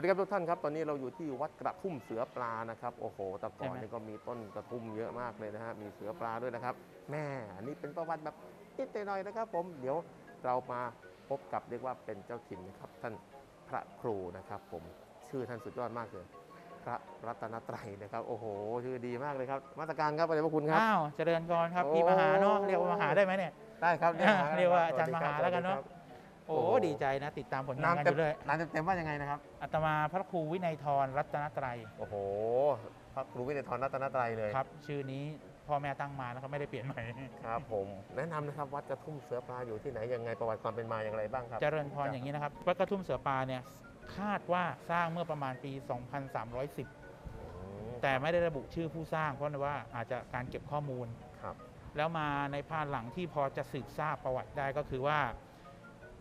วัสดีครับทุกท่านครับ ตอนนี้เราอยู่ที่วัดกระทุ่มเสือปลานะครับ โอ้โหแต่ก่อนใช่ไหมนี่ก็มีต้นกระทุ่มเยอะมากเลยนะฮะ มีเสือปลาด้วยนะครับ แม่อันนี้เป็นประวัติแบบนิดหน่อยนะครับ ผม เดี๋ยวเรามาพบกับเรียกว่าเป็นเจ้าถิ่นนะครับ ท่านพระครูนะครับ ผม ชื่อท่านสุดยอดมากเลย พระรัตนตรัยนะครับ โอ้โห ชื่อดีมากเลยครับมาตรการครับพระเจ้าพระคุณครับ อ้าว เจริญกรครับโอ้พี่มหาเนาะ เรียกว่ามหาได้ไหมเนี่ย ได้ครับ เรียกว่าอาจารย์มหาแล้วกันเนอะ โอ้โอ้โหดีใจนะ ติดตามผลงานนามกันอเต็มยู่เลยนามเต็มๆว่ายังไงนะครับ อาตมาพระครูวินัยทรรัตนตรัยโอ้โห พระครูวินัยทรรัตนตรัยเลยครับ ชื่อนี้พ่อแม่ตั้งมาแล้วก็ไม่ได้เปลี่ยนใหม่ครับผมแนะนำนะครับวัดกระทุ่มเสือปลาอยู่ที่ไหนยังไงประวัติความเป็นมาอย่างไรบ้างครับ เจริญพรอย่างนี้นะครับวัดกระทุ่มเสือปลาเนี่ยคาดว่าสร้างเมื่อประมาณปี 2310อืมแต่ไม่ได้ระบุชื่อผู้สร้าง เพราะว่าอาจจะการเก็บข้อมูลครับ แล้วมาในภายหลังที่พอจะสืบทราบประวัติได้ก็คือว่า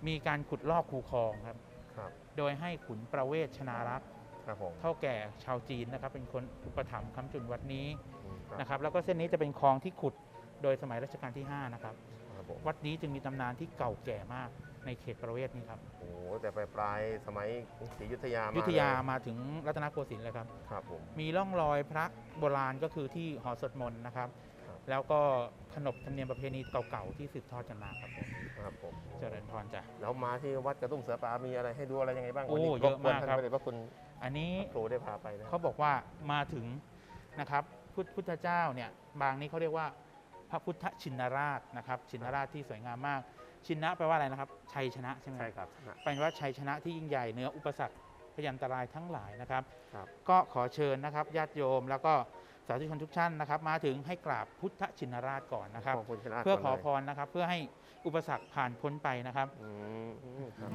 มีการขุดลอกคูคลองครับ ครับโดยให้ขุนประเวศชนารักษ์ครับผมเท่าแก่ชาวจีนนะครับ เป็นคนอุปถัมภ์คำจุนวัดนี้อืมครับนะครับ แล้วก็เส้นนี้จะเป็นคลองที่ขุดโดยสมัยรัชกาลที่ 5 นะครับ ครับผมวัดนี้จึงมีตำนานที่เก่าแก่มากในเขตประเวศนี้ครับโอ้โหแต่ไปปลายสมัยศรีอยุธยามายุธยาเลมาถึงรัตนโกสินทร์เลยครับ ครับผมมีร่องรอยพระโบราณก็คือที่หอสวดมนต์นะครับครับ แล้วก็ขนบธรรมเนียมประเพณีเก่าๆที่สืบทอดกันมาครับผมครับผมเจริญพรจ้ะ แล้วมาที่วัดกระทุ่มเสือปลามีอะไรให้ดูอะไรยังไงบ้างโอ้วันนี้เยอะมากบกวนครับท่านพระเดชพระคุณอันนี้ครูได้พาไปนะเขาบอกว่ามาถึงนะครับพุทธพุทธเจ้าเนี่ยบางนี้เขาเรียกว่าพระพุทธชินราชนะครับ ชินราชที่สวยงามมาก ชินนะแปลว่าอะไรนะครับ ชัยชนะใช่ไหมใช่ครับนะ แปลว่าชัยชนะที่ยิ่งใหญ่เหนืออุปสรรคพยันตรายทั้งหลายนะครับ ครับ ก็ขอเชิญนะครับญาติโยมแล้วก็ สาธุชนทุกท่านนะครับมาถึงให้กราบพุทธชินราชก่อนนะครับ ขอบคุณชนะเพื่อขอก่นพรนะครับ เพื่อให้อุปสรรคผ่านพ้นไปนะครับเลยอืมอืมครับ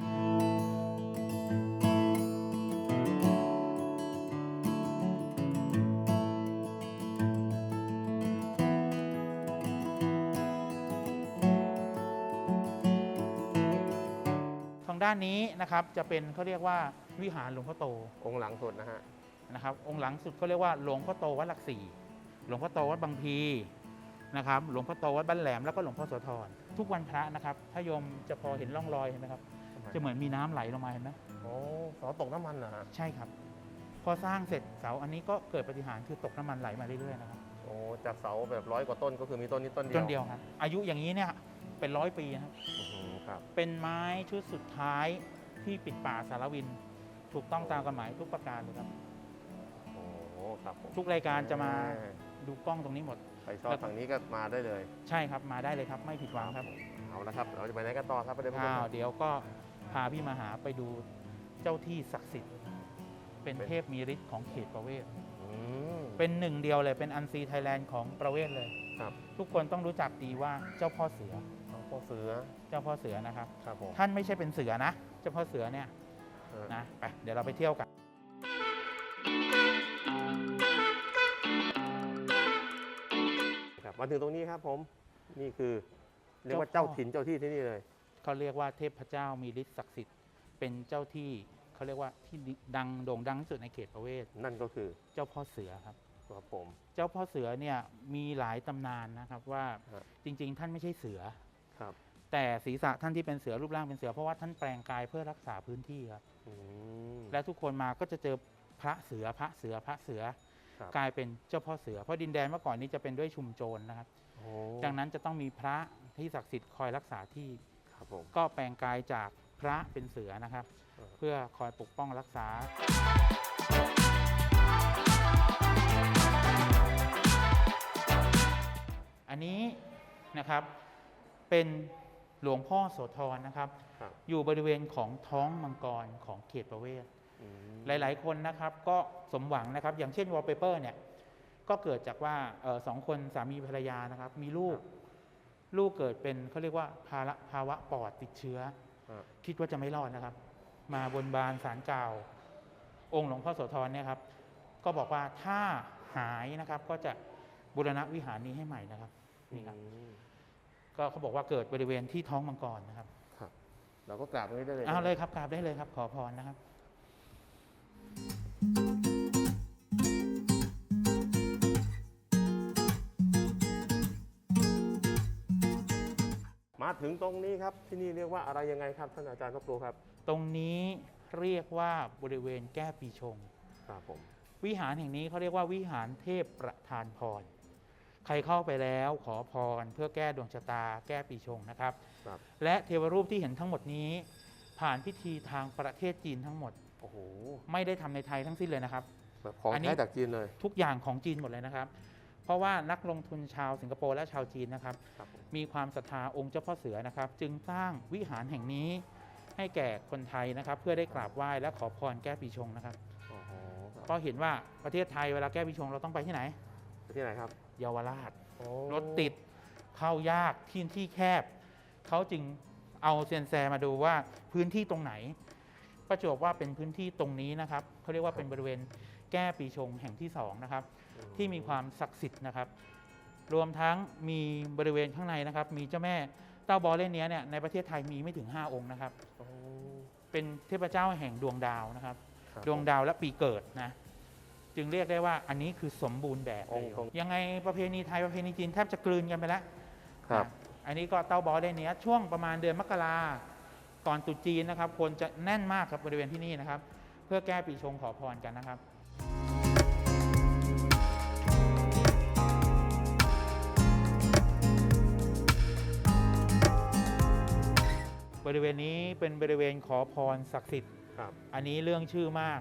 ทางด้านนี้นะครับจะเป็นเขาเรียกว่าวิหารหลวงพ่อโต องค์หลังสุดนะฮะ นะครับ องค์หลังสุดเขาเรียกว่าหลวงพ่อโตวัดหลักสี่หลวงพ่อโตวัดบางพีนะครับ หลวงพ่อโตวัดบ้านแหลมแล้วก็หลวงพ่อโสธรทุกวันพระนะครับถ้าโยมจะพอเห็นร่องรอยเห็นไหมครับ จะเหมือนมีน้ำไหลลงมาเห็นไหมโอ้เสาตกน้ำมันเหรอฮะใช่ครับ พอสร้างเสร็จเสาอันนี้ก็เกิดปฏิหารย์คือตกน้ำมันไหลมาเรื่อยๆนะครับโอ้จากเสาแบบร้อยกว่าต้นก็คือมีต้นนี้ต้นเดียวต้นเดียวครับ อายุอย่างนี้เนี่ยเป็นร้อยปีนะครับอื้อหือครับ เป็นไม้ชุดสุดท้ายที่ปิดป่าสารวิน ถูกต้องตามกฎหมายทุกประการเลยครับโอ้ ครับผมทุกรายการจะมาดูกล้องตรงนี้หมด ใครชอบฝั่งนี้ก็มาได้เลยใช่ครับมาได้เลยครับ ไม่ผิดหวังครับเอาละครับเราจะไปไหนกันต่อครับประเด็นพระคุณอ้าควรับเดี๋ยวก็พาพี่มาหาไปดูเจ้าที่ศักดิ์สิทธิ์เป็นเป็นเทพมีฤทธิ์ของเขตประเวศอืมเป็นหนึ่งเดียวเลยเป็นอันซีไทยแลนด์ของประเวศเลยครับ ทุกคนต้องรู้จักดีว่าเจ้าพ่อเสือเอาพ่อเสือเจ้าพ่อเสือนะครับครับผมท่านไม่ใช่เป็นเสือนะ เจ้าพ่อเสือเนี่ยเออนะไปเดี๋ยวเราไปเที่ยวกัน มาถึงตรงนี้ครับผมนี่คือเรียกว่าเจ้าเจ้าพ่อถิ่นเจ้าที่ที่นี่เลยเขาเรียกว่าเทพเจ้ามีฤทธิ์ศักดิ์สิทธิ์เป็นเจ้าที่เขาเรียกว่าที่ดังโด่งดังที่สุดในเขตประเวศนั่นก็คือเจ้าพ่อเสือครับครับผม เจ้าพ่อเสือเนี่ยมีหลายตำนานนะครับว่าครับจริง ๆ ท่านไม่ใช่เสือครับ แต่ศีรษะท่านที่เป็นเสือรูปร่างเป็นเสือเพราะว่าท่านแปลงกายเพื่อรักษาพื้นที่ครับอืมและทุกคนมาก็จะเจอพระเสือพระเสือพระเสือ ครับ กลายเป็นเจ้าพ่อเสือ เพราะดินแดนเมื่อก่อนนี้จะเป็นด้วยชุมโจรนะครับ โอ้ดังนั้นจะต้องมีพระที่ศักดิ์สิทธิ์คอยรักษาที่ ครับผม ก็แปลงกายจากพระเป็นเสือนะครับ เออ เพื่อคอยปกป้องรักษา อันนี้นะครับเป็นหลวงพ่อโสธรนะครับ ครับ อยู่บริเวณของท้องมังกรของเขตประเวศอืม หลาย ๆ คนนะครับก็สมหวังนะครับ อย่างเช่นวอลเปเปอร์เนี่ยก็เกิดจากว่าเออสองคนสามีภรรยานะครับ มีลูก ลูกเกิดเป็นเขาเรียกว่าภาวะภาวะปอดติดเชื้ออะคิดว่าจะไม่รอดนะครับ มาบนบานสารกล่าว องค์หลวงพ่อโสธรเนี่ยครับ ก็บอกว่าถ้าหายนะครับก็จะบูรณะวิหารนี้ให้ใหม่นะครับนี่ครับอืมก็เขาบอกว่าเกิดบริเวณที่ท้องมังกรนะครับ ครับ เราก็กราบตรงนี้ได้เลยเอาเลยครับกราบได้เลยครับ ขอพรนะครับ มาถึงตรงนี้ครับที่นี่เรียกว่าอะไรยังไงครับท่านอาจารย์พระครูครับ ตรงนี้เรียกว่าบริเวณแก้ปีชง ครับผม วิหารแห่งนี้เขาเรียกว่าวิหารเทพประธานพร ใครเข้าไปแล้วขอพรเพื่อแก้ดวงชะตา แก้ปีชงนะครับ ครับ และเทวรูปที่เห็นทั้งหมดนี้ ผ่านพิธีทางประเทศจีนทั้งหมด โอ้โหไม่ได้ทำในไทยทั้งสิ้นเลยนะครับ แบบของอันนี้ แท้จากจีนเลย ทุกอย่างของจีนหมดเลยนะครับ เพราะว่านักลงทุนชาวสิงคโปร์และชาวจีนนะครับ ครับผมมีความศรัทธาองค์เจ้าพ่อเสือนะครับ จึงสร้างวิหารแห่งนี้ให้แก่คนไทยนะครับ เพื่อได้กราบไหว้และขอพรแก้ปีชงนะครับโอ้โหเพราะเห็นว่าประเทศไทยเวลาแก้ปีชงเราต้องไปที่ไหน ไปที่ไหนครับเยาวราช โอ้รถติดเข้ายากที่ที่แคบ เขาจึงเอาเซียนแซมาดูว่าพื้นที่ตรงไหน ประจวบว่าเป็นพื้นที่ตรงนี้นะครับเขาเรียกว่าเป็นบริเวณแก้ปีชงแห่งที่สองนะครับที่มีความศักดิ์สิทธิ์นะครับ รวมทั้งมีบริเวณข้างในนะครับ มีเจ้าแม่เต้าบอเล่นเนี้ยเนี่ยในประเทศไทยมีไม่ถึง 5 องค์นะครับโอ้เป็นเทพเจ้าแห่งดวงดาวนะครับครับ ดวงดาวและปีเกิดนะจึงเรียกได้ว่าอันนี้คือสมบูรณ์แบบองค์ทรงยังไงประเพณีไทยประเพณีจีนแทบจะกลืนกันไปแล้วครับนะอันนี้ก็เต้าบอได้เนี้ยช่วงประมาณเดือนมกรา ก่อนตรุษจีนนะครับคนจะแน่นมากครับบริเวณที่นี่นะครับ เพื่อแก้ปีชงขอพรกันนะครับบริเวณนี้เป็นบริเวณขอพรศักดิ์สิทธิ์ครับ อันนี้เรื่องชื่อมาก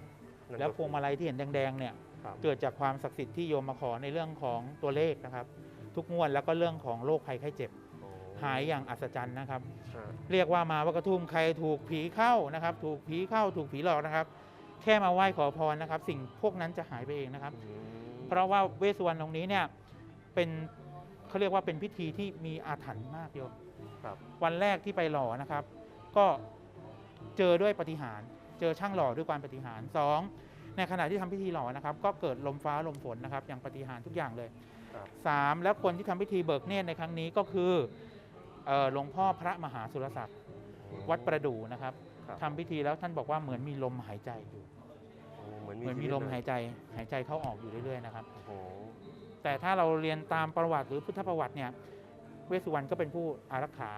นั่นแล้วก็พวงมาลัยที่เห็นแดงๆเนี่ยครับเกิดจากความศักดิ์สิทธิ์ที่โยมมาขอในเรื่องของตัวเลขนะครับ ทุกงวดแล้วก็เรื่องของโรคภัยไข้เจ็บโอ้ หายอย่างอัศจรรย์นะครับฮะเรียกว่ามาวัดกระทุ่มใครถูกผีเข้านะครับ ถูกผีเข้าถูกผีหลอกนะครับ แค่มาไหว้ขอพรนะครับ สิ่งพวกนั้นจะหายไปเองนะครับอืมเพราะว่าเวสสุวรรณตรงนี้เนี่ยเป็นเขาเรียกว่าเป็นพิธีที่มีอาถรรพ์มากโยมครับวันแรกที่ไปหล่อนะครับ ก็เจอด้วยปฏิหารย์เจอช่างหล่อด้วยความปฏิหารย์สองในขณะที่ทำพิธีหล่อนะครับ ก็เกิดลมฟ้าลมฝนนะครับ อย่างปฏิหารย์ทุกอย่างเลยครับสามแล้วคนที่ทำพิธีเบิกเนตรในครั้งนี้ก็คือเอ่อ หลวงพ่อพระมหาสุรศักดิ์วัดประดู่นะครับครับทำพิธีแล้วท่านบอกว่าเหมือนมีลมหายใจอยู่โอ้เหมือนเหมือนมีชีวิตลมเหายใจหายใจเข้าออกอยู่เรื่อยๆนะครับโอ้โหแต่ถ้าเราเรียนตามประวัติหรือพุทธประวัติเนี่ยเวสสุวรรณก็เป็นผู้อารักขา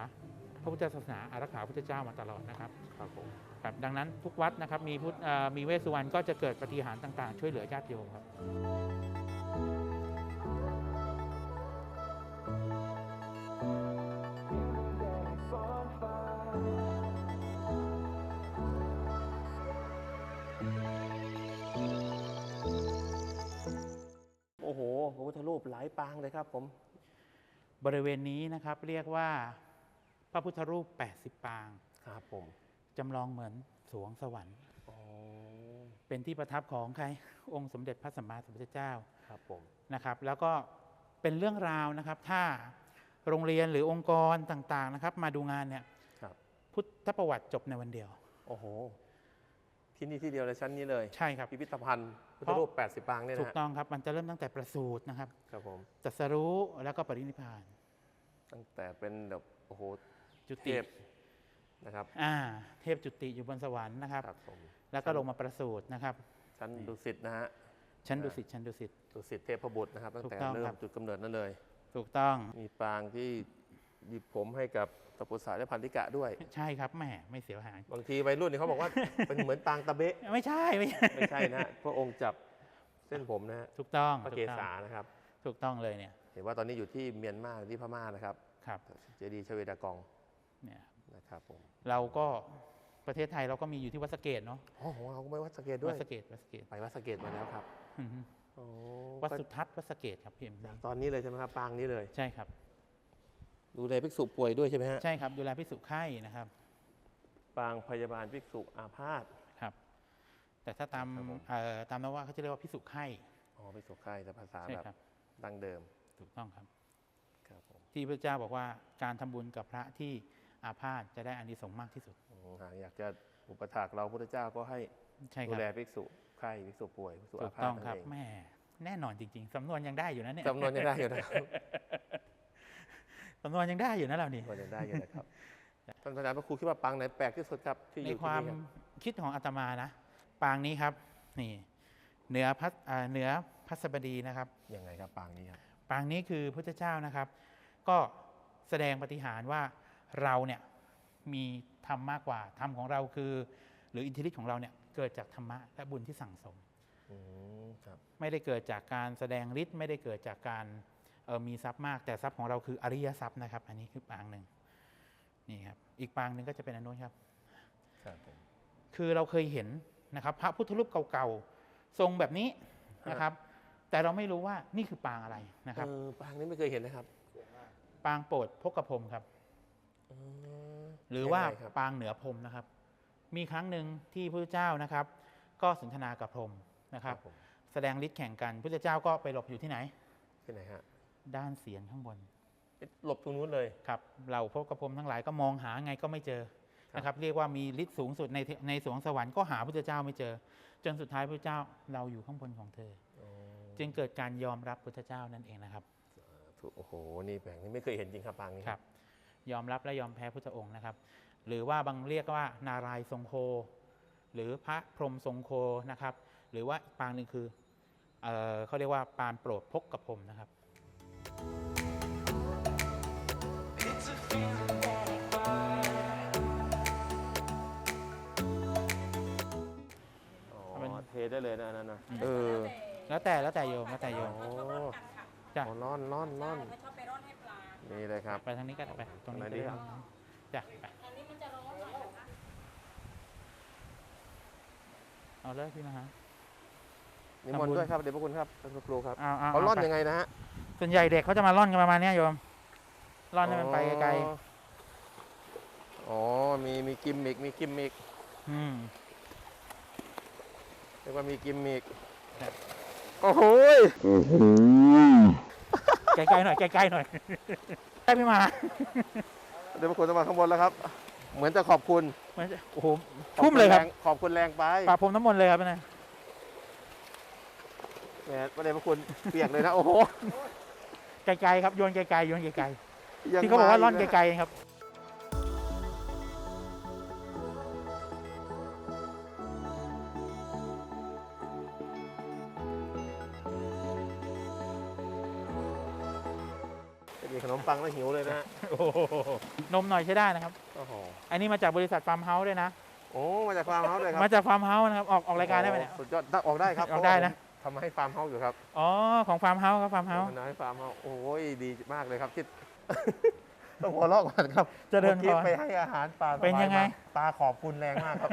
พระพุทธศาสนาอารักขาพระพุทธเจ้ามาตลอดนะครับครับผมครับดังนั้นทุกวัดนะครับมีพุทธเอ่อมีเวสสุวรรณก็จะเกิดปฏิหารย์ต่างๆ ช่วยเหลือญาติโยมครับ ระพุทธรูปหลายปางเลยครับผม บริเวณนี้นะครับเรียกว่าพระพุทธรูป 80 ปางครับผมจำลองเหมือนสวงสวรรค์อ๋อเป็นที่ประทับของใครองค์สมเด็จพระสัมมาสัมพุทธเจ้าครับผมนะครับ แล้วก็เป็นเรื่องราวนะครับ ถ้าโรงเรียนหรือองค์กรต่างๆนะครับ มาดูงานเนี่ยครับพุทธประวัติจบในวันเดียว โอ้โห ที่นี่ที่เดียวเลยชั้นนี้เลย ใช่ครับ พิพิธภัณฑ์ พุทธรูป 80 ปางเนี่ยถูนะกฮะต้องครับมันจะเริ่มตั้งแต่ประสูตินะครับครับผมตรัสรู้แล้วก็ปรินิพพาน ตั้งแต่เป็นแบบโอ้โหจุเทติพนะครับอ่าเทพจุติอยู่บนสวรรค์นะครับครับผมแล้วก็ลงมาประสูตินะครับชั้นดุสิตนะฮะชั้นดุสิตชั้นดุสิตดุสิตเทพบุตรนะครับตั้งแต่ถูกต้องเริ่ครัมบจุดกำเนิดนั่นเลย ถูกต้องมีปางที่หยิบผมให้กับ ตะปุษาและพันธิกะด้วย ใช่ครับแหมไม่เสียวหางบางทีวัยรุ่นเนี่ยเขาบอกว่า เป็นเหมือนปางตะเบะ ไม่ใช่ไม่ใช่ไม่ใช่นะฮะพระองค์จับเส้นผมนะฮะถูกต้องพระถูเกกต้องศานะครับ ถูกต้องเลยเนี่ยเห็นว่าตอนนี้อยู่ที่เมียนมาที่พม่านะครับ ครับเจดีย์ชเวดากองเนี่ยนะครับผมเราก็ประเทศไทยเราก็มีอยู่ที่วัดสะเกตเนาะอ๋อของเราก็ไม่วัดสะเกตด้วัวยดสะเกตวัดสะเกตไปวัดสะเกตมาแล้วครับอือฮึโอ้วัดสุทัศน์วัดสะเกตครับพี่เอ็มตอนนี้เลยใช่ไหมครับปางนี้เลย ใช่ครับ ดูแลภิกษุป่วยด้วยใช่ไหมฮะ ใช่ครับ ดูแลพิสุไข้นะครับปางพยาบาลภิกษุอาพาธ ครับ แต่ถ้าตามครับผม เอ่อตามนว่าเขาจะเรียกว่าพิสุไข้ อ๋อภิกษุไข้แต่ภาษาใช่แบบครับ ดั้งเดิมถูกต้องครับ ครับผมที่พระเจ้าบอกว่าการทำบุญกับพระที่อาพาธจะได้อานิสงส์มากที่สุด อืมหากอยากจะอุปถากเราพุทธเจ้าก็ให้ใช่คดูรับแลภิกษุไข้ภิกษุป่วยภิกษุถูอากพาต้ธองครับนั่นเองแม่แน่นอนจริง ๆสำนวนยังได้อยู่นะเนี่ย จำนวนยังได้อยู่นะครับสำนวนยังได้อยู่นะเรานี่จำนวนยังได้อยู่นะครับท่านอาจารย์พระครูคิดว่าปางไหนแปลกที่สุดครับที่อในยู่คที่วามนี่ครับคิดของอาตมานะ ปางนี้ครับ นี่เหนือพัสอ่าเหนือพัสบดีนะครับ ยังไงครับปางนี้ครับปางนี้คือพุทธเจ้านะครับ ก็แสดงปฏิหารย์ว่าเราเนี่ยมีธรรมมากกว่าธรรมของเราคือรืออิทธิฤทธิ์ของเราเนี่ยเกิดจากธรรมะและบุญที่สั่งสม อืมครับ ไม่ได้เกิดจากการแสดงฤทธิ์ไม่ได้เกิดจากการเอ่อ มีทรัพย์มาก แต่ทรัพย์ของเราคืออริยทรัพย์นะครับ อันนี้คือปางหนึ่งนี่ครับอีกปางหนึ่งก็จะเป็นอนนุนครับครับผมคือเราเคยเห็นนะครับ พระพุทธรูปเก่าๆทรงแบบนี้นะครับ แต่เราไม่รู้ว่านี่คือปางอะไรนะครับเออปางนี้ไม่เคยเห็นนะครับ ปางโปรดพกกระพรมครับอืมหรือว่ายังไงครับปางเหนือพรมนะครับ มีครั้งหนึ่งที่พระเจ้านะครับ ก็สนทนากับพรหมนะครับผมแสดงฤทธิ์แข่งกันพระเจ้าก็ไปหลบอยู่ที่ไหนที่ไหนฮะ ด้านเสียนข้างบน หลบตรงนู้นเลย ครับเราพบกับพรหมทั้งหลายก็มองหาไงก็ไม่เจอครับนะครับ เรียกว่ามีฤทธิ์สูงสุดในเทในสวงสวรรค์ก็หาพระเจ้าไม่เจอ จนสุดท้ายพระเจ้าเราอยู่ข้างบนของเธออ๋อจึงเกิดการยอมรับพุทธเจ้านั่นเองนะครับถูกโอ้โหนี่แปลงนี้ไม่เคยเห็นจริงครับปางนี้ครับ ยอมรับและยอมแพ้พุทธองค์นะครับ หรือว่าบางเรียกว่านารายณ์ทรงโค หรือพระพรหมทรงโคนะครับ หรือว่าอีกปางหนึ่งคือเออเขาเรียกว่าปานโปรดพกกับพรหมนะครับ ได้เลยนะอันนั่นนะอืมเออ แล้วแต่แล้วแต่โยมแล้วแต่โยมโอ้จ้ะ อ๋อร่อนร่อนร่อนไม่ชอบไปร่อนให้ปลา นี่เลยครับ ไปทางนี้ก็ได้ไปตรงนี้ไหนก็ดีได้ครับ จ้ะไปอันนี้มันจะร้อนหน่อยนะคะเอาเลยพี่มหานิมนต์ด้วยครับเดี๋ยวพระคุณครับท่านพระครูครับเอาเอาเขาร่อนไปยังไงนะฮะส่วนใหญ่เด็กเขาจะมาร่อนกันประมาณเนี้ยโยมร่อนให้มันไปไกลอ๋ออ๋อมีมีกิมมิกมีกิมมิกๆอืมเรียกว่ามีกิมมิกครับโอ้โหยไกลๆหน่อยไกลๆหน่อยได้พี่มหาเดี๋ยวพระคุณจะมาข้างบนแล้วครับ เหมือนจะขอบคุณมันจะโอ้โหทุ่มเลยครับขอบคุณแรงไปปราบผมน้ำมนต์เลยครับนะแหมประเดี๋ยวพระคุณเปียกเลยนะ โอ้โหไกลๆครับโยนไกลๆโยนไกลยังๆที่เขาบอกว่าร่อนมยู่ะไกลๆครับ มีขนมปังแล้วหิวเลยนะฮะโอ้โหนมหน่อยใช้ได้นะครับ โอ้โหอันนี้มาจากบริษัทฟาร์มเฮาส์ด้วยนะ โอ้มาจากฟาร์มเฮาส์เลยครับมาจากฟาร์มเฮาส์นะครับ ออกออกรายการได้ไหมเนี่ยโอ้สุดยอดได้ออกได้ครับออกได้นะ เพราว่าผมทำให้ฟาร์มเฮาส์อยู่ครับอ๋อ ของฟาร์มเฮาส์ครับฟาร์มเฮาส์ ทำให้ฟาร์มเฮาส์โอ้ยดีมากเลยครับที่ ต้องหัวเราะก่อนครับเจริญพมื่อกี้รไปให้อาหารปลาเป็นยังไงสบามาปลาขอบคุณแรงมากครับ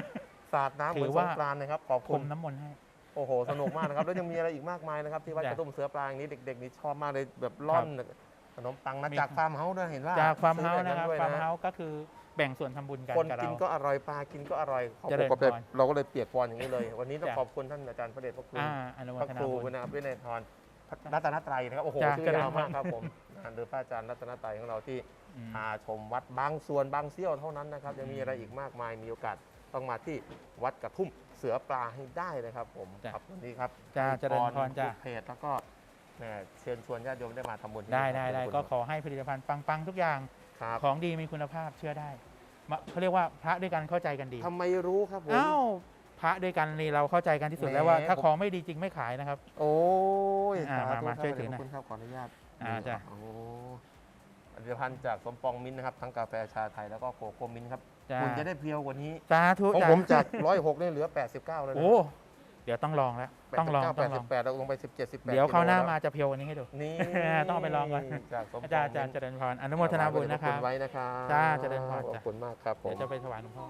สาดน้ำเหมือนถือสว่า งกรานต์นะครับขอบผคุณ มน้ำมนต์ให้ โอ้โห สนุกมากนะครับ แล้วยังมีอะไรอีกมากมายนะครับ ที่วัดจ้ะกระตุ้มเสือปลาอย่างนี้เด็กๆนี่ชอบมากเลยแบบร่อน ขนมปังนะมีจากฟาร์มเฮาส์ด้วยเห็นว่าจากฟาร์มเฮาส์ซื้อนะครับแบบด้วยฟาร์มเฮาส์ก็คือแบ่งส่วนทำบุญกันคนกับกิเรานก็อร่อยปลากินก็อร่อยขอบเจริญคุณเลยพรเราก็เลยเปียกปอนอย่างนี้เลย วันนี้ต้องจ้ะขอบคุณท่านอาจารย์พระเดชพระคุณอ่าอนุโมพระทคนารูบุญนะครับวินัยทรรัตนตรัยนะครับโอ้โหจ้ะชื่เจอริญยาวมากพรครับผมนะโดยพระอาจารย์รัตนตรัยของเราที่อืมพาชมวัดบางส่วนบางเสี้ยวเท่านั้นนะครับยังมีอะไรอีกมากมายมีโอกาสต้องมาที่วัดกระทุ่มเสือปลาให้ได้นะครับ ผมจ้ะครับวันนี้ครับจ้าเจริญพรจ้าลูกเพจแล้วก็ แหม่เชิญชวนญาติโยมได้มาทำบุญที่ได้นี่ได้ครับได้ขอบก็คุณขอให้ผลิตภัณฑ์ปังๆทุกอย่างครับของดีมีคุณภาพเชื่อได้มาเขาเรียกว่าพระด้วยกันเข้าใจกันดีทำไมรู้ครับผมเอ้าพระด้วยกันนี่เราเข้าใจกันที่สุดแหมแล้วว่า ถ้าผมของไม่ดีจริงไม่ขายนะครับ โอ้ยอ่าสธุมามาครับช่วยถือหน่อยขอบคุณครับขออนุญาตอ่าจ้ะโอ้ผลิตภัณฑ์จากสมปองมิ้นท์นะครับทั้งกาแฟชาไทยแล้วก็โกโก้มิ้นท์ครับจ้าคุณจะได้เพียวกว่านี้สาธุของจ้าผมจากร้อยหกนี่เหลือ89แล้วนะโอ้ เดี๋ยวต้องลองแล้วต้องลอง89ต้องลอง88แล้วลงไป17 18เดี๋ยวคราวหน้ากิโลมาจะเพียววันนี้ให้ดู นี่ ต้องเอาไปลองก่อน จากสมปองอาจารย์อาจารย์เจริญพรอนุโมทนาบุญนะครับไว้นะครับจ้าเจริญพรขอบจ้ะคุณมากครับผม เดี๋ยวจะไปถวายหลวงพ่อ